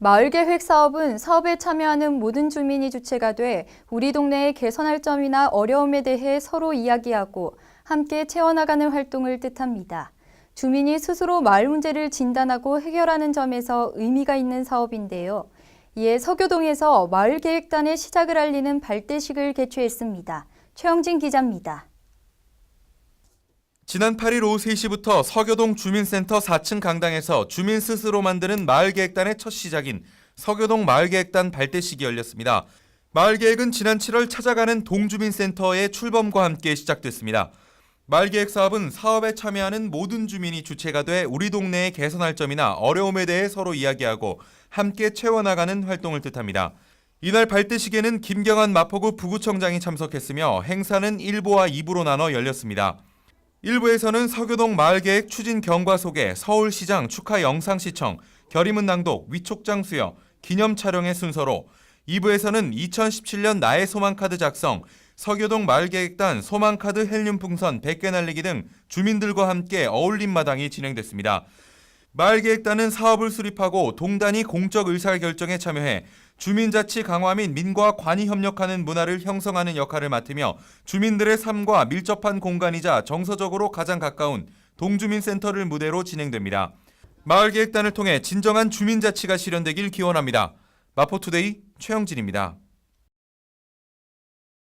마을 계획 사업은 사업에 참여하는 모든 주민이 주체가 돼 우리 동네의 개선할 점이나 어려움에 대해 서로 이야기하고 함께 채워나가는 활동을 뜻합니다. 주민이 스스로 마을 문제를 진단하고 해결하는 점에서 의미가 있는 사업인데요. 이에 서교동에서 마을 계획단의 시작을 알리는 발대식을 개최했습니다. 최영진 기자입니다. 지난 8일 오후 3시부터 서교동 주민센터 4층 강당에서 주민 스스로 만드는 마을계획단의 첫 시작인 서교동 마을계획단 발대식이 열렸습니다. 마을계획은 지난 7월 찾아가는 동주민센터의 출범과 함께 시작됐습니다. 마을계획 사업은 사업에 참여하는 모든 주민이 주체가 돼 우리 동네의 개선할 점이나 어려움에 대해 서로 이야기하고 함께 채워나가는 활동을 뜻합니다. 이날 발대식에는 김경환 마포구 부구청장이 참석했으며 행사는 1부와 2부로 나눠 열렸습니다. 1부에서는 서교동 마을계획 추진 경과 소개, 서울시장 축하 영상 시청, 결의문 낭독, 위촉장 수여, 기념 촬영의 순서로 2부에서는 2017년 나의 소망카드 작성, 서교동 마을계획단 소망카드 헬륨 풍선 100개 날리기 등 주민들과 함께 어울림 마당이 진행됐습니다. 마을계획단은 사업을 수립하고 동단이 공적 의사결정에 참여해 주민자치 강화 및 민과 관이 협력하는 문화를 형성하는 역할을 맡으며 주민들의 삶과 밀접한 공간이자 정서적으로 가장 가까운 동주민센터를 무대로 진행됩니다. 마을계획단을 통해 진정한 주민자치가 실현되길 기원합니다. 마포투데이 최영진입니다.